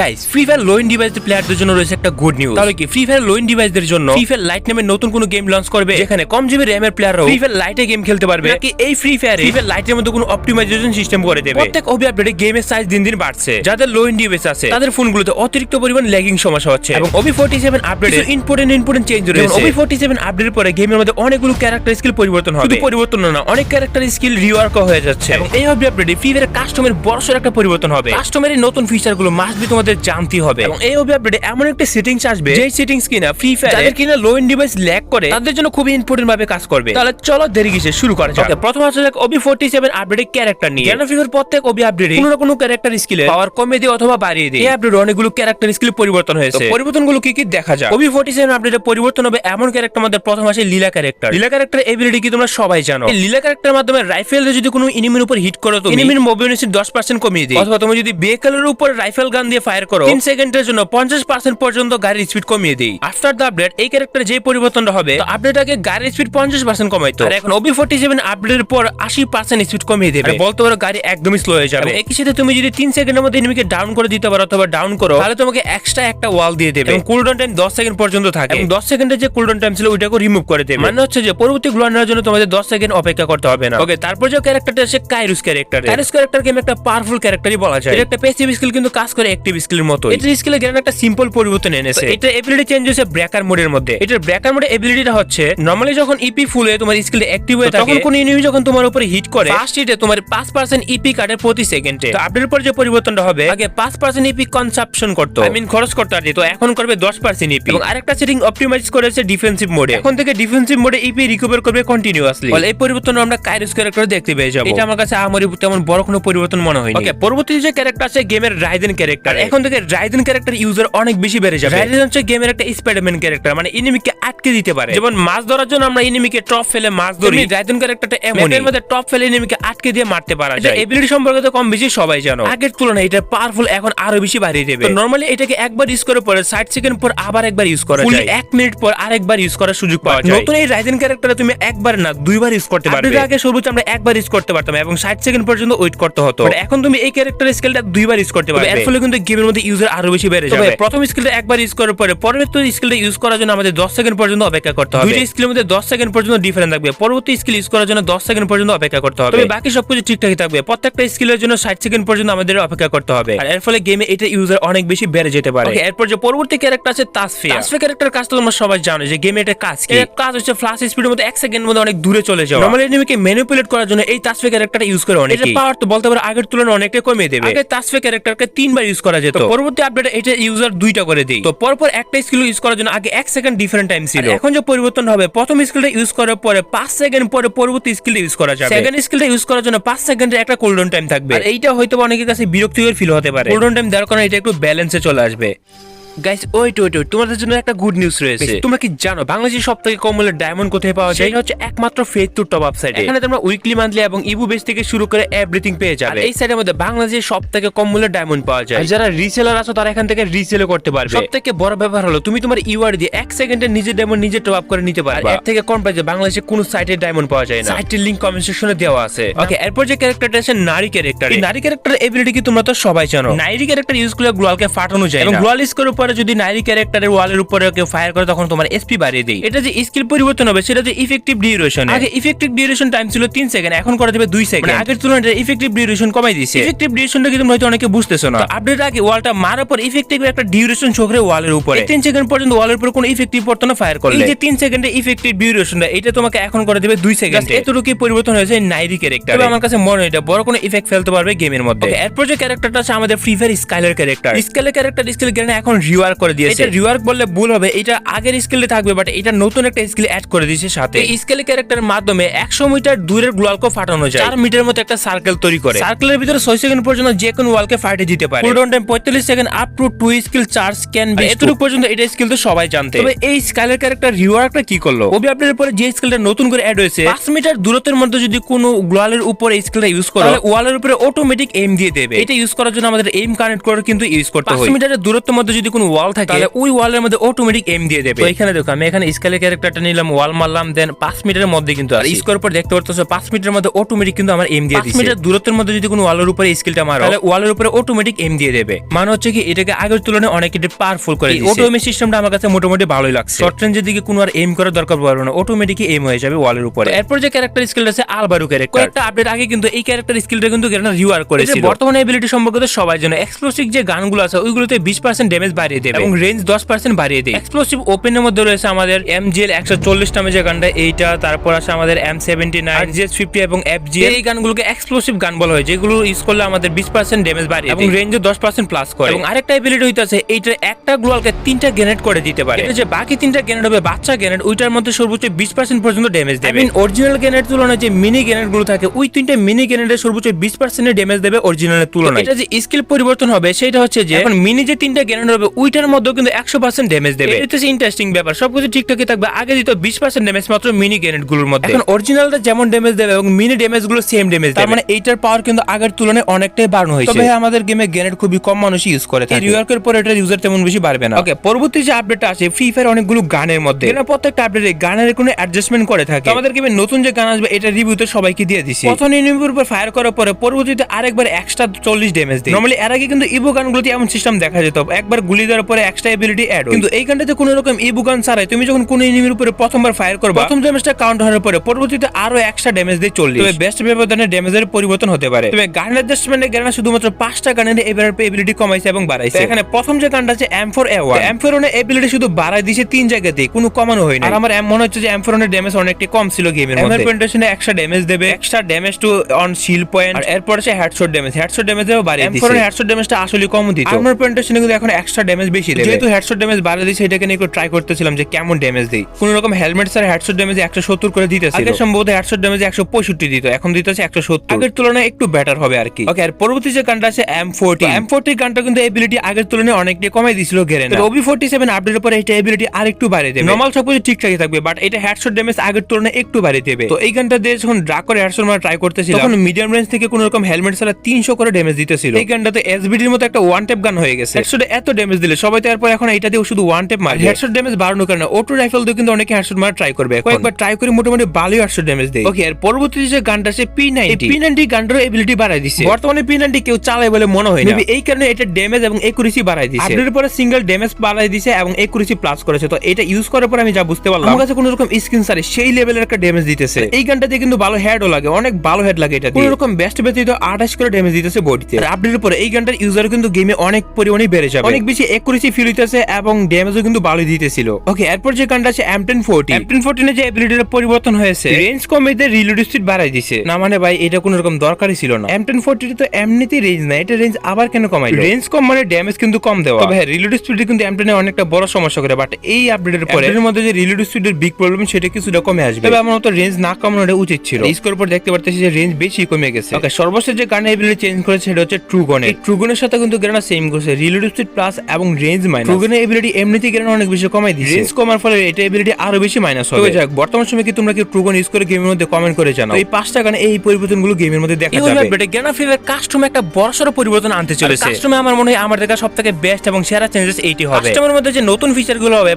Guys free fire loin ডিভাইসের প্লেয়ারদের জন্য রয়েছে একটা গুড নিউজ তাহলে কি ফ্রি ফায়ার লোইন ডিভাইসদের জন্য ফ্রি ফায়ার লাইট নামে নতুন কোনো গেম লঞ্চ করবে? যেখানে কম জিবি র্যাম এর প্লেয়াররাও ফ্রি ফায়ার লাইটে গেম খেলতে পারবে। নাকি এই ফ্রি ফায়ারে ফ্রি ফায়ার লাইটের মধ্যে কোনো অপটিমাইজেশন সিস্টেম করে দেবে? প্রত্যেক ওবি আপডেটে গেমের সাইজ দিন দিন বাড়ছে। যাদের লোইন ডিভাইস আছে তাদের ফোনগুলোতে অতিরিক্ত পরিমাণ ল্যাগিং সমস্যা হচ্ছে। এবং ওবি ফোর্টি সেভেন আপডেটে ইম্পর্টেন্ট ইম্পর্টেন্ট চেঞ্জ রয়েছে। ওবি ফোর্টি সেভেন আপডেটের পরে গেমের মধ্যে অনেকগুলো ক্যারেক্টার স্কিল পরিবর্তন হবে। শুধু পরিবর্তন না অনেক ক্যারেক্টার স্কিল রিওয়ার্ক হয়ে যাচ্ছে। এবং এই ওবি আপডেটে ফ্রি ফায়ার কাস্টমের বড়সড় একটা পরিবর্তন হবে। কাস্টমারের নতুন ফিচারগুলো মাস্ট বি তোমাদের জানতে হবে। এবং এই ওবি আপডেটে এমন একটা সেটিংস আসবে যেই সেটিংস কিনা ফ্রি ফায়ার যাদের কিনা লো এন্ড ডিভাইস ল্যাগ করে তাদের জন্য খুবই ইম্পর্টেন্ট ভাবে কাজ করবে। তাহলে চলো দেরি কিসে? শুরু করা যাক। প্রথম আসলে ওবি 47 আপডেটে ক্যারেক্টার নিয়ে। জ্ঞান ফিফার প্রত্যেক ওবি আপডেটে কোনো না কোনো ক্যারেক্টার স্কিলে পাওয়ার কমিয়ে দিয়ে অথবা বাড়িয়ে দিয়ে। এই আপডেটে অনেকগুলো ক্যারেক্টার স্কিল পরিবর্তন হয়েছে। পরিবর্তনগুলো কি কি দেখা যায় ওবি 47 আপডেটে পরিবর্তন হবে এমন ক্যারেক্টার মধ্যে প্রথম আসে Leela character Leela character ability কি তোমরা সবাই জানো? এই লীলা ক্যারেক্টারের মাধ্যমে রাইফেল যদি কোনো এনিমির উপর হিট করো তো এনিমির মোবিলিটি 10% কমিয়ে দিই। অথবা তুমি যদি ভেহিকলের উপর রাইফেল গান দিয়ে ফায়ার করো। 3 সেকেন্ডের জন্য 50% পর্যন্ত গাড়ির স্পিড কমিয়ে দেই। আফটার দ্য আপডেট এই ক্যারেক্টারে যে পরিবর্তনটা হবে আপডেট আগে গাড়ির স্পিড 50% কমাইতো। আর এখন ওবি 47 আপডেটের পর 80% স্পিড কমিয়ে দেবে। বলতে পারো গাড়ি একদমই স্লো হয়ে যাবে। একই সাথে তুমি যদি 3 সেকেন্ডের মধ্যে এনিমিকে ডাউন করে দিতে পারো অথবা ডাউন করো তাহলে তোমাকে এক্সট্রা একটা ওয়াল দিয়ে দেবে। এবং কুলডাউন টাইম 10 সেকেন্ড পর্যন্ত থাকে। এবং 10 সেকেন্ডের যে কুলডাউন টাইম ছিল ওইটাকে রিমুভ করে দেবে। মানে হচ্ছে যে পরবর্তী গ্লোয়ার নেওয়ার জন্য তোমাদের 10 সেকেন্ড অপেক্ষা করতে হবে না। ওকে তারপর যে ক্যারেক্টারটা আছে Kairos character Kairos character game একটা পাওয়ারফুল ক্যারেক্টারই বলা যায়। এটা একটা প্যাসিভ স্কিল কিন্তু কাজ করে অ্যাক্টিভ স্কিলের মতো এটা স্কিলে গেলে একটা সিম্পল পরিবর্তন এনেছে। এটা এবিলিটি চেঞ্জ হয়েছে ব্রেকার মোডের মধ্যে। এটার ব্রেকার মোডে এবিলিটিটা হচ্ছে নরমালি যখন ইপি ফুলে তোমার স্কিল অ্যাক্টিভ হয়ে থাকে তখন কোন এনিমি যখন তোমার উপরে হিট করে ফার্স্ট হিটে তোমার 5% ইপি কাটে প্রতি সেকেন্ডে তো আপডেটের পর যে পরিবর্তনটা হবে আগে 5% ইপি কনসাম্পশন করতো। আই মিন খরচ করতে আর তো এখন করবে 10% ইপি এবং আরেকটা সেটিং অপটিমাইজ করেছে ডিফেন্সিভ মোডে এখন থেকে ডিফেন্সিভ মোডে ইপি রিকভার করবে কন্টিনিউয়াসলি ফলে এই পরিবর্তন আমরা কাইরোস ক্যারেক্টার দেখতে পেয়ে যাব। এটা আমার কাছে আমারই তেমন বড় কোনো পরিবর্তন মনে হয়নি। ওকে পরবর্তী যে ক্যারেক্টার আছে গেমের রাইজেন ক্যারেক্টার এখন থেকে রাইজেন ক্যারেক্টার ইউজার অনেক বেশি বেড়ে যাবে। রাইজেন হচ্ছে গেমের একটা স্পাইডারম্যান ক্যারেক্টার মানে এনিমিকে আটকে দিতে পারে। যেমন মাছ ধরার জন্য আমরা এনিমিকে টপ ফেলে মাছ ধরি। রাইজেন ক্যারেক্টারটা এমন এর মধ্যে টপ ফেলে এনিমিকে আটকে দিয়ে মারতে পারা যায়। এবিলিটি সম্পর্কে তো কম বেশি সবাই জানো। আগের তুলনায় এটা পাওয়ারফুল এখন আরও বেশি বাড়িয়ে দেবে। নরমালি এটাকে একবার ইউজ করে পরে 60 সেকেন্ড পর আবার একবার ইউজ করা যায়। এক মিনিট পর আরেকবার ইউজ করার সুযোগ পাওয়া যায়। নতুন এই রাইজেন ক্যারেক্টারে তুমি একবার না দুইবার ইউজ করতে পারবে। আগে সর্বোচ্চ আমরা একবার ইউজ করতে পারতাম এবং 60 সেকেন্ড পর্যন্ত ওয়েট করতে হতো। এখন তুমি এই ক্যারেক্টারের স্কিলটা দুইবার ইউজ করতে পারবে এর ফলে কিন্তু গেমের মধ্যে ইউজার আরও বেশি বেড়ে যাবে। প্রথম স্কিলটা একবার ইউজ করার পরে পরবর্তী স্কিলটা ইউজ করার জন্য আমাদের 10 সেকেন্ড পর্যন্ত অপেক্ষা করতে হবে। দুইটা স্কিলের মধ্যে 10 সেকেন্ড পর্যন্ত ডিফারেন্স থাকবে। পরবর্তী স্কিল ইউজ করার জন্য 10 সেকেন্ড পর্যন্ত অপেক্ষা করতে হবে। তবে বাকি সবকিছু ঠিকঠাকই থাকবে। প্রত্যেকটা স্কিলের জন্য 60 সেকেন্ড পর্যন্ত আমাদের অপেক্ষা করতে হবে। আর এর ফলে গেমে এটা ইউজার অনেক বেশি বেড়ে যেতে পারে। এরপর যে পরবর্তী ক্যারেক্টার আছে তাসফিয়া। তাসফিয়া ক্যারেক্টার কাজ তো তোমরা সবাই জানো যে গেমে এটা কাজ কি? কাজ হচ্ছে ফ্লাশ স্পিডের মধ্যে 1 সেকেন্ডের মধ্যে অনেক দূরে চলে যাওয়া। নরমালি এনিমিকে ম্যানিপুলেট করার জন্য এই তাসফিয়া ক্যারেক্টারটা ইউজ করে অনেকে এটা পাওয়ার তো বলতে পারো আগের তুলনায় অনেকটা কমিয়ে দেবে। আগে তাসফিয়া ক্যারেক্টারকে তিনবার ইউজ করা যেত। পরবর্তী আপডেটে এটা ইউজার দুইটা করে দেই। তো পরপর একটা স্কিল ইউজ করার জন্য আগে 1 সেকেন্ড ডিফারেন্ট টাইম ছিল। এখন যে পরিবর্তন হবে প্রথম স্কিলটা ইউজ করার পরে 5 সেকেন্ড পরে পরবর্তী স্কিলটা ইউজ করা যাবে। সেকেন্ড স্কিলটা ইউজ করার জন্য 5 সেকেন্ডের একটা কোল্ডন টাইম থাকবে। আর এইটা হয়তো অনেকের কাছে বিরক্তিকর ফিল হতে পারে। কোল্ডন টাইম দেওয়ার কারণে এটা একটু ব্যালেন্সে চলে আসবে। গাইস ওয়েট ওয়েট ওয়েট তোমাদের জন্য একটা গুড নিউজ রয়েছে। তোমরা কি জানো বাংলাদেশের সব থেকে কম মূল্যের ডায়মন্ড কোথায় পাওয়া যায়? হচ্ছে একমাত্র ফেস টপ আপ সাইটে এখানে তোমরা উইকলি মান্থলি এবং ইবু বেস থেকে শুরু করে এভরিথিং পেয়ে যাবে। এই সাইটের মধ্যে বাংলাদেশের সব থেকে কম মূল্যের ডায়মন্ড পাওয়া যায়। যারা রিসেলার আছো তারা এখান থেকে রিসেল করতে পারবে। সব থেকে বড় ব্যাপার হলো তুমি তোমার ইউআর দিয়ে এক সেকেন্ডে নিজের ডায়মন্ড নিজে টপ আপ করে নিতে পারবে। এর থেকে কম প্রাইসে বাংলাদেশে কোনো সাইটে ডায়মন্ড পাওয়া যায় না। সাইটের লিংক কমেন্ট সেকশনে দেওয়া আছে। ওকে এরপর যে ক্যারেক্টারটা আছে নারী ক্যারেক্টার এই নারী ক্যারেক্টার এবিলিটি কি তোমরা তো সবাই জানো। নারী ক্যারেক্টার ইউজ করলে গ্লোয়ালকে ফাটানো যায় এবং গ্লোয়াল ইউজ করার পরে যদি নারী ক্যারেক্টারের ওয়ালের উপরে কেউ ফায়ার করে তখন তোমার এসপি বাড়িয়ে দেয় এটা যে স্কিল পরিবর্তন হবে সেটা যে ইফেক্টিভ ডিউরেশন আগে ইফেক্টিভ ডিউরেশন টাইম ছিল 3 সেকেন্ড এখন করা যাবে 2 সেকেন্ড আগের তুলনায় ইফেক্টিভ ডিউরেশন কমাই দিয়েছে ইফেক্টিভ ডিউরেশনটা কিন্তু হয়তো অনেকে বুঝতেছো না। আপডেট আগে ওয়ালটা মারার পর ইফেক্টিভ একটা ডিউরেশন শো করে ওয়ালের উপরে। 3 সেকেন্ড পর্যন্ত ওয়ালের উপর কোনো ইফেক্টিভ পড়তো না ফায়ার করলে। এই যে 3 সেকেন্ডে ইফেক্টিভ ডিউরেশনটা এটা তোমাকে এখন করে দেবে 2 সেকেন্ড এতটুকুই পরিবর্তন হয়েছে নাইরি ক্যারেক্টার আমার কাছে মনে হয় এটা বড় কোনো ইফেক্ট ফেলতে পারবে গেমের মধ্যে। এরপর যে ক্যারেক্টারটা আছে আমাদের free fire Skyler character Skyler character skill গ্রেনে এখন রিওয়ার্ক করে দিয়েছে। এটা রিওয়ার্ক বললে ভুল হবে এটা আগের স্কিলে থাকবে বাট এটা নতুন একটা স্কিল অ্যাড করে দিয়েছে সাথে। এই স্কেল ক্যারেক্টারের মাধ্যমে 100 মিটার দূরের গ্লোয়ালকে ফাটানো যায়। 4 মিটারের মতো একটা সার্কেল তৈরি করে। সার্কেলের ভিতরে 6 সেকেন্ড পর্যন্ত যে কোনো ওয়ালকে ফাটে দিতে পারে। Cooldown time 45 second up to 2 skill charge can be এতটুকু পর্যন্ত এটা স্কিল তো সবাই জানতে। তবে এই স্কাইলার ক্যারেক্টার রিওয়ার্কটা কি করল? ওবি আপডেটের পরে যে স্কিলটা নতুন করে অ্যাড হয়েছে 5 মিটার দূরত্বের মধ্যে যদি কোনো গ্লোয়ালের উপরে এই স্কিলটা ইউজ করো তাহলে ওয়ালের উপরে অটোমেটিক এম দিয়ে দেবে। এটা ইউজ করার জন্য আমাদের এম কানেক্ট করে কিন্তু ইউজ করতে হয়। 5 মিটারের দূরত্বের মধ্যে যদি কোনো ওয়াল থাকে তাহলে ওই ওয়ালের মধ্যে অটোমেটিক এম দিয়ে দেবে। তো এখানে দেখো আমি এখানে স্কেলের ক্যারেক্টারটা নিলাম ওয়াল মারলাম দেন পাঁচ মিনিটের মধ্যে কিন্তু আর স্কোর পর দেখতে পারতেছো পাঁচ মিনিটের মধ্যে অটোমেটিক কিন্তু আমার এম দিয়ে দিচ্ছে মিটার দূরত্বের মধ্যে যদি কোনো ওয়ালের উপরে স্কিলটা মারো তাহলে ওয়ালের উপরে অটোমেটিক এম দিয়ে দেবে। মানে হচ্ছে কি এটাকে আগের তুলনায় অনেক একটু পাওয়ারফুল করে অটো এম সিস্টেমটা আমার কাছে মোটামুটি ভালোই লাগছে। শর্ট রেঞ্জের দিকে কোনো আর এম করার দরকার পড়বে না অটোমেটিক এম হয়ে যাবে ওয়ালের উপরে। এরপর যে ক্যারেক্টার স্কিলটা আছে আলবারু ক্যারেক্টার কয়েকটা আপডেট আগে কিন্তু এই ক্যারেক্টার স্কিলটা কিন্তু রিওয়ার করেছিল। বর্তমানে এবিলিটি সম্পর্কে সবাই জানে এক্সপ্লোসিভ যে গানগুলো আছে ওইগুলোতে বিশ পার্সেন্ট ড্যামেজ বাড়িয়ে দেবে। এবং রেঞ্জ দশ পার্সেন্ট বাড়িয়ে দেয় এক্সপ্লোসিভ ওপেনের মধ্যে রয়েছে আমাদের এম জিএল একশো চল্লিশ নামে যে গানটা এইটা তারপর আছে আমাদের M seventy nine GS fifty এবং এফ জি এই গানগুলোকে এক্সপ্লোসিভ গান বলা হয় যেগুলো ইউজ করলে আমাদের বিশ পার্সেন্ট ড্যামেজ বাড়িয়ে এবং রেঞ্জে দশ পার্সেন্ট প্লাস করে। এবং আরেকটা এবিলিটি হইতেছে এইটা একটা গ্লোয়ালকে তিনটা গ্রেনেড করে দিতে পারে। যে বাকি তিনটা গ্রেনেড হবে বাচ্চা গ্রেনেড ওইটার মধ্যে সর্বোচ্চ বিশ পার্সেন্ট পর্যন্ত ড্যামেজ দেবে। অরিজিনাল গ্রেনেড তুলনায় যে মিনি গ্রেনেডগুলো থাকে ওই তিনটা মিনি গ্রেনেডের সর্বোচ্চ বিশ পার্সেন্টের ড্যামেজ দেবে অরিজিনালের তুলনায়। এটা যে স্কিল পরিবর্তন হবে সেটা হচ্ছে যে এখন মিনি যে তিনটা গ্রেনেড হবে ওইটার মধ্যে কিন্তু একশো পার্সেন্ট ড্যামেজ দেবে। এটা হচ্ছে ইন্টারেস্টিং ব্যাপার। সবকিছু ঠিকঠাকই থাকবে। আগে দিত বিশ পার্সেন্ট ড্যামেজ মাত্র মিনি গ্রেনেডগুলোর মধ্যে। এখন অরিজিনালটা যেমন ড্যামেজ দেবে এবং মিনি ড্যামেজগুলো সেম ড্যামেজ দেবে। তার মানে এইটার পাওয়ার কিন্তু আগের তুলনায় অনেকটাই বাড়ানো হয়েছে। তবে হ্যাঁ, আমাদের গেমে গ্রেনেড খুবই কম মানুষই ইউজ করে থাকে। রিওয়ার্কের পর এটার ইউজার তেমন বেশি বাড়বে না। ওকে পরবর্তী যে আপডেটটা আছে ফ্রি ফায়ার অনেকগুলো গানের মধ্যে। এরা প্রত্যেকটা আপডেটে গানের কোনো অ্যাডজাস্টমেন্ট করে থাকে। আমাদের গেমে নতুন যে গান আসবে এটা রিভিউতে সবাইকে দিয়ে দিছি। প্রথম এনিমির উপর ফায়ার করার পরে পরবর্তীতে আরেকবার এক্সট্রা চল্লিশ ড্যামেজ দেয়। নর্মালি এর আগে কিন্তু ইভো গানগুলোতে এমন সিস্টেম দেখা যেত। একবার গুলি দেওয়ার পরে এক্সট্রা এবিলিটি অ্যাড কিন্তু এই গানটাতে কোনো রকম ইবো গান ছাড়াই তুমি যখন কোনো এনিমির উপরে প্রথমবার ফায়ার করবে প্রথম ড্যামেজটা কাউন্ট হওয়ার পরে পরবর্তীতে আরও এক্সট্রা ড্যামেজ দিয়ে চল্লিশ তবে বেস্ট ব্যবধানে ড্যামেজের পরিবর্তন হতে পারে। তবে গান অ্যাডজাস্টমেন্টে গানা শুধুমাত্র পাঁচটা গানের এবার এবিলিটি কমাইছে এবং বাড়াইছে। এখানে প্রথম যে গানটা আছে M four A one M four ability শুধু বাড়াই দিয়েছে তিন জায়গাতে কোনো কমানো হয়নি। আর আমার এম মনে হচ্ছে যে এম ফোর ড্যামেজ অনেকটি কম ছিল গেমের মধ্যে। পেন্টেশনে এক্সট্রা ড্যামেজ দেবে। Extra damage to on shield point আর এরপর আছে হেডশট ড্যামেজ হেডশট ড্যামেজ বাড়িয়ে এম ফোর হেডশট ড্যামেজটা আসলে কম দিত। আর্মার পেন্টেশনে কিন্তু এখন এক্সট্রা ড্যামেজ বেশি দেবে। যেহেতু হেডশট ড্যামেজ বাড়িয়ে দিচ্ছে এটাকে নিয়ে একটু ট্রাই করতেছিলাম যে কেমন ড্যামেজ দেই। কোন রকম হেলমেট স্যার হেডশট ড্যামেজ একশো সত্তর করে দিতেছে আগে সম্ভবত হেডশট ড্যামেজ একশো পঁয়ষট্টি দিত এখন দিতেছে একশো সত্তর। আগের তুলনায় একটু বেটার হবে আর কি। ওকে আর পরবর্তী যে গানটা আছে এম ফোরটি এম ফোরটি গানটা কিন্তু এবিলিটি আগের তুলনায় অনেকটাই কমাই দিছিল গেরেন ওবি ফোরটি সেভেন আপডেটের পরে এটা এবিলিটি আর একটু বাড়িয়ে দেবে। নর্মাল সবকিছু ঠিকঠাকই থাকবে বাট এটা হেডশট ড্যামেজ আগের তুলনায় একটু বাড়িয়ে দেবে। তো এই গানটা দিয়ে যখন ড্রাগ করে হেডশট মারা ট্রাই করতেছিলাম তখন মিডিয়াম রেঞ্জ থেকে কোন রকম হেলমেট ছাড়া তিনশো করে ড্যামেজ দিতেছিল। এই গানটাতে এসবিডির মতো একটা ওয়ান টেপ গান হয়ে গেছে। হেডশটে এত ড্যামেজ দিলে সবাই তো এরপর এখন এটা দিয়ে শুধু ওয়ান টেপ মারে হেডশট ড্যামেজ বাড়ানোর কারণে অটো রাইফেল দিয়ে কিন্তু অনেকে হেডশট মারা ট্রাই করবে কয়েকবার ট্রাই করে মোটামুটি ভালোই হেডশট ড্যামেজ দেয়। ওকে আর পরবর্তী যে গানটা আছে পি নাইনটি পি নাইনটি গানটার এবিলিটি বাড়াই দিছে। বর্তমানে পি নাইনটি কেউ চালায় বলে মনে হয় না। এই কারণে এটা ড্যামেজ এবং একুরেসি বাড়াই দিছে। আপডেটের পরে সিঙ্গেল ড্যামেজ বাড়াই দিছে এবং একুরেসি প্লাস করেছে। তো এটা ইউজ করার পর আমি যা বুঝতে পারলাম। আমার কাছে কোনো রকম স্ক্রিন সারে সেই লেভেলের একটা ড্যামেজ দিতেছে। এই গানটা দিয়ে কিন্তু ভালো হেডও লাগে অনেক ভালো হেড লাগে এটা কোনো রকম বেস্ট ব্যতীত আঠাশ করে ড্যামেজ দিতেছে বডিতে আপডেটের পরে এই গানটার ইউজার কিন্তু গেমে অনেক পরিমাণে বেড়ে যাবে। অনেক বেশি একুরেসি ফিল হইতেছে এবং ড্যামেজও কিন্তু ভালো দিতেছিল। ওকে এরপর যে গানটা আছে M ten forty M ten ফোরটিনে যে এবিলিটির পরিবর্তন হয়েছে রেঞ্জ কমে দিয়ে রিলোড স্পিড বাড়াই দিছে। না মানে ভাই এটা কোনো রকম দরকারই ছিল না। এম টেন ফোরটি তো এমনিতেই রেঞ্জ না এটা রেঞ্জ আবার কেন কমাই রেঞ্জ কম মানে ড্যামেজ কিন্তু কম দেওয়া। তবে হ্যাঁ রিলোড স্পিড কিন্তু এম টেনে অনেকটা বড় সমস্যা করে বাট এই আপডেটের পরে এর মধ্যে যে রিলোড স্পিডের বিগ প্রবলেম সেটা কিছুটা কমে আসবে। তবে আমার মতো রেঞ্জ না কমানোটা উচিত ছিল। স্কোর পর দেখতে পারতেছি যে রেঞ্জ বেশি কমে গেছে। ওকে সর্বশেষ যে গানের এবিলিটি চেঞ্জ করেছে সেটা হচ্ছে ট্রু গনে ট্রু গনের সাথে কিন্তু গ্রেনা সেম করছে রিলোড স্পিড প্লাস এবং রেঞ্জ মাইনাস এবিলিটি এমনিতেই অনেক বেশি কমাই দিয়েছে রেঞ্জ কমার ফলে এটা এবিলিটি আরও বেশি মাইনাস হবে। যাক বর্তমান সময়ে কি তোমরা কি ইউজ করে গেমের মধ্যে কমেন্ট করে জানাও? এই পাঁচটা গানে এই পরিবর্তনগুলো গেমের মধ্যে দেখা যাবে। ফিভার কাস্টমে একটা বড়সড় পরিবর্তন আনতে চলেছে। কাস্টমে আমার মনে হয় আমার দেখা সবথেকে বেস্ট এবং সেরা চেঞ্জেস এইটি হবে। কাস্টমের মধ্যে যে নতুন ফিচারগুলো হবে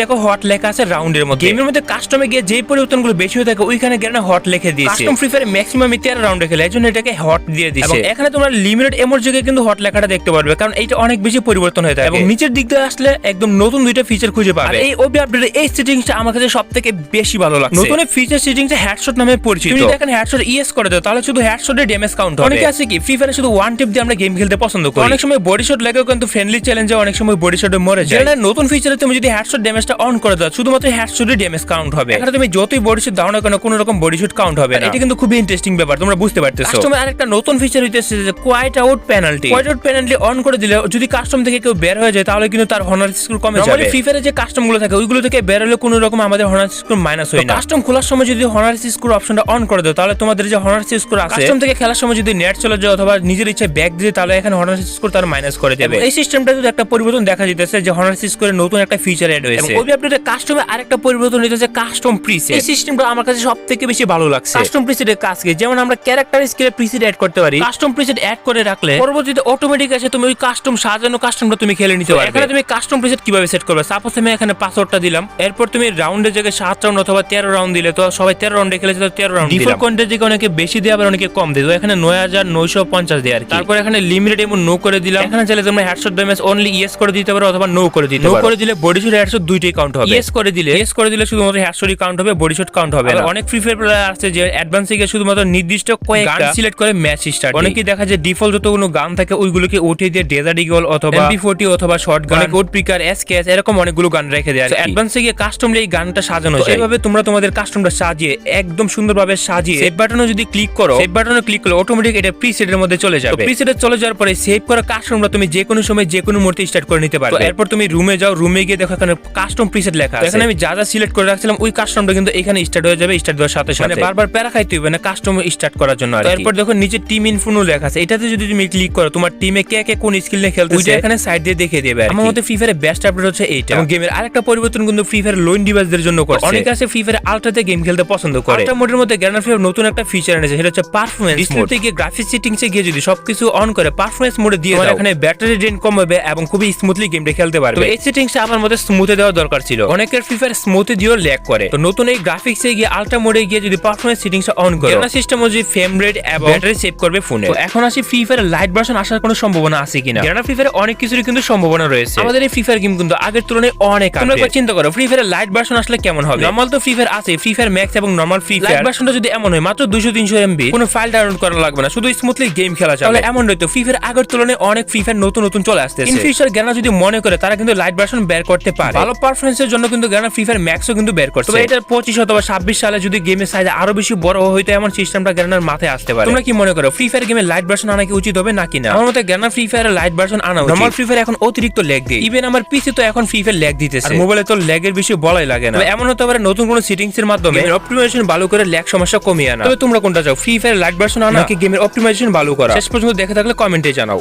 দেখো হট লেখা আছে রাউন্ডের মধ্যে। গেমের মধ্যে কাস্টমে গিয়ে যে পরিবর্তনগুলো বেশি হয়ে থাকে ওইখানে গ্রেনা হট লিখে দিয়েছে। কাস্টম ফ্রি ফায়ার ম্যাক্সিমাম তেরো রাউন্ডে খেলে এজন্য এটাকে হট দিয়ে দিয়েছে। এখানে তোমরা লিমিটেড এমোর জায়গায় কিন্তু হট লেখাটা দেখতে পারবে কারণ এইটা অনেক বেশি পরিবর্তন হয়ে থাকে। এবং নিচের দিক দিয়ে আসলে একদম নতুন দুইটা ফিচার খুঁজে পাবে। এই ওবি আপডেটে এই সেটিংসটা আমার কাছে সবথেকে বেশি ভালো লাগছে। নতুন ফিচার সেটিংসটা হেডশট নামে পরিচিত। তুমি দেখেন হেডশট ইএস করে দাও তাহলে শুধু হেডশটের ড্যামেজ কাউন্ট হবে। অনেকে আছে কি ফ্রি ফায়ারে শুধু ওয়ান টিপ দিয়ে আমরা গেম খেলতে পছন্দ করি। অনেক সময় বডি শট লাগেও কিন্তু ফ্রেন্ডলি চ্যালেঞ্জে অনেক সময় বডি শটে মরে যায়। যেটা নতুন ফিচারে তুমি যদি হেডশট ড্যামেজটা অন করে দাও শুধুমাত্র হেডশটের ড্যামেজ কাউন্ট হবে। এখানে তুমি যতই বডি শট দাও না কেন কোনো রকম বডি শট কাউন্ট হবে না। এটা কিন্তু খুবই ইন্টারেস্টিং ব্যাপার তোমরা বুঝতে পারতেছো। কাস্টমার আরেকটা নতুন ফিচার হইতেছে যে quit out penalty quit out penalty on করে দিলে যদি কাস্টম থেকে কেউ বের হয়ে যায় তাহলে কিন্তু তার হনার স্কোর কমে যাবে। ফ্রি ফায়ারে যে কাস্টমগুলো থাকে ওইগুলো থেকে বের হলে কোনো রকম আমাদের হনার স্কোর মাইনাস হয় না। কাস্টম খোলার সময় যদি হনার স্কোর অপশনটা অন করে দাও তাহলে তোমাদের যে হনার স্কোর আছে কাস্টম থেকে খেলার সময় যদি নেট চলে যায় অথবা নিজের ইচ্ছে ব্যাক দিয়ে তাহলে এখানে হনার স্কোর তার মাইনাস করে দেবে। এই সিস্টেমটা যদি একটা পরিবর্তন দেখা যেতেছে যে হনার স্কোরের নতুন একটা ফিচার এড হয়েছে। ওই আপডেটে কাস্টমে আরেকটা পরিবর্তন হয়েছে কাস্টম প্রিসেট এই সিস্টেমটা আমার কাছে সবথেকে বেশি ভালো লাগছে। কাস্টম প্রিসেটের কাজ কি? যেমন আমরা ক্যারেক্টার স্কিলে প্রিসেট অ্যাড করতে পারি। কাস্টম প্রিসেট অ্যাড করে রাখলে পরবর্তীতে অটোমেটিক আছে তুমি ওই কাস্টম সাজানো কাস্টমটা তুমি খেলে নিতে পারবে। এখানে তুমি কাস্টম প্রিসেট কীভাবে সেট করবে? সাপোজ আমি এখানে পাসওয়ার্ডটা দিলাম এরপর তুমি রাউন্ডের জায়গায় সাত রাউন্ড অথবা তেরো রাউন্ড দিলে তো সবাই তেরো রাউন্ডে খেলেছে তো তেরো রাউন্ড ডিফল্ট কন্টেন্ট থেকে অনেকে বেশি দেয় আবার অনেকে কম দেয়। তো এখানে নয় হাজার নয়শো পঞ্চাশ দেয় আর। তারপর এখানে লিমিটেড এমন নো করে দিলাম। এখানে চাইলে তোমরা হেডশট ড্যামেজ অনলি ইয়েস করে দিতে পারো অথবা নো করে দিতে পারো। নো করে দিলে বডি শট হেডশট দুইটাই কাউন্ট হবে। ইয়েস করে দিলে ইয়েস করে দিলে শুধুমাত্র হেডশটই কাউন্ট হবে বডি শট কাউন্ট হবে না। অনেক ফ্রি ফায়ার প্লেয়ার আছে যে অ্যাডভান্সে গিয়ে শুধুমাত্র নির্দিষ্ট কয়েক গান সিলেক্ট করে ম্যাচ স্টার্ট অনেকেই দেখা যায় ডিফল্ট যতগুলো গান থাকে ওইগুলোকে উঠিয়ে দিয়ে ডেজার্ট ইগল অথবা এমপি ফোর্টি অথবা শর্ট গান কোড পিকার এসকেএস এরকম অনেকগুলো গান রেখে দেয় অ্যাডভান্সে গিয়ে কাস্টমলি এই গানটা সাজানো যায়। এভাবে তোমরা তোমাদের কাস্টমটা সাজিয়ে একদম সুন্দরভাবে সাজিয়ে সেভ বাটনে যদি ক্লিক করো সেভ বাটনে ক্লিক করলে অটোমেটিক এটা প্রিসেটের মধ্যে চলে যাবে। প্রিসেটে চলে যাওয়ার পরে সেভ করা কাস্টমটা তুমি যে কোনো সময় যে কোনো মুহূর্তে স্টার্ট করে নিতে পারবে। তো এরপর তুমি রুমে যাও রুমে গিয়ে দেখো এখানে কাস্টম প্রিসেট লেখা আছে। এখানে আমি যা যা সিলেক্ট করে রাখছিলাম ওই কাস্টমটা কিন্তু এখানে স্টার্ট হয়ে যাবে স্টার্ট দেওয়ার সাথে সাথে। বারবার প্যারা খাইতে হবে না কাস্টম স্টার্ট করার জন্য এরপর দেখো নিচে টিম ইনফোনো লেখা আছে। এটাতে যদি তুমি ক্লিক করো তোমার টিমে কে কে কোন স্কিল নিয়ে খেলতেছে? ওইটা এখানে সাইড দিয়ে দেখিয়ে দেবে আমার মতে ফ্রি ফায়ারের বেস্ট আপডেট হচ্ছে এইটা। এবং গেমের আরেকটা পরিবর্তন কিন্তু ফ্রি ফায়ার লোন ডিভাইসদের জন্য করছে। অনেকে আছে ফ্রি ফায়ার আলট্রাতে গেম খেলতে পছন্দ করে। আলট্রা মোডের মধ্যে গ্যানার ফ্রি নতুন একটা ফিচার এনেছে সেটা হচ্ছে পারফরম্যান্স ডিসপ্লেতে গিয়ে গ্রাফিক্স সেটিংসে গিয়ে যদি সবকিছু অন করে পারফরম্যান্স মোডে দিয়ে দাও। এখানে ব্যাটারি ড্রেন কম হবে এবং খুবই স্মুথলি গেমটা খেলতে পারবে। তো এই সেটিংসটা আমার মতে স্মুথে দেওয়া দরকার ছিল। অনেকের ফ্রি ফায়ার স্মুথে দিয়েও ল্যাগ করে। তো নতুন এই গ্রাফিক্সে গিয়ে আলট্রা মোডে গিয়ে যদি পারফরম্যান্স সেটিংসটা অন করে ক্যামেরা সিস্টেম অনুযায়ী ফ্রেম রেট এবং ব্যাটারি সেভ করবে ফোনে তো এখন আসি ফ্রি ফায়ার লাইট ভার্সন আসার কোনো সম্ভাবনা আছে কিনা? গ্যানা ফ্রি ফায়ার অনেক কিছুর কিন্তু সম্ভাবনা রয়েছে আমাদের এই ফ্রি ফায়ার গেম কিন্তু আগের তুলনায় অনেক তোমরা একবার চিন্তা করো ফ্রি ফায়ার লাইট ভার্সন আসলে কেমন হবে নর্মাল তো ফ্রি ফায়ার আছে ফ্রি ফায়ার ম্যাক্স এবং নর্মাল ফ্রি ফায়ার ভার্সনটা যদি এমন হয় মাত্র দুশো তিনশো এমবি কোনো ফাইল ডাউনলোড করা লাগবে না শুধু স্মুথলি গেম খেলা যাবে তাহলে এমন হয়তো ফ্রি ফায়ার আগের তুলনায় অনেক ফ্রি ফায়ার নতুন নতুন চলে আসতেছে ইন ফিউচার গ্যানা যদি মনে করে তারা কিন্তু লাইট ভার্সন বের করতে পারে ভালো পারফরমেন্সের জন্য কিন্তু গ্যানা ফ্রি ফায়ার ম্যাক্সও কিন্তু বের করছে তবে এটা পঁচিশ অথবা ছাব্বিশ সালে যদি গেমের সাইজ আরও বেশি বড় হইতো এমন সিস্টেমটা গ্যানার মাথায় আসতে পারে তোমরা কি মনে করো ফ্রি ফায়ার গেমের লাইট ভার্সন আনা কি উচিত হবে নাকি না আমার মতে গ্যানা ফ্রি ফায়ার লাইট ভার্সন আনা উচিত নরমাল ফ্রি ফায়ার এখন অতিরিক্ত ল্যাগ দেয় ইভেন আমার পিসি তো এখন ফ্রি ফায়ার ল্যাগ দিতেছে। মোবাইলে তো ল্যাগের বিষয় বলাই লাগে না। এমন হতে পারে নতুন কোনো সেটিংস এর মাধ্যমে অপটিমাইজেশন ভালো করে ল্যাগ সমস্যা কমিয়ে আনা। তবে তোমরা কোনটা চাও? ফ্রি ফায়ার লাইট ভার্সন আনা? নাকি গেমের অপটিমাইজেশন ভালো করা? শেষ পর্যন্ত দেখে থাকলে কমেন্টে জানাও।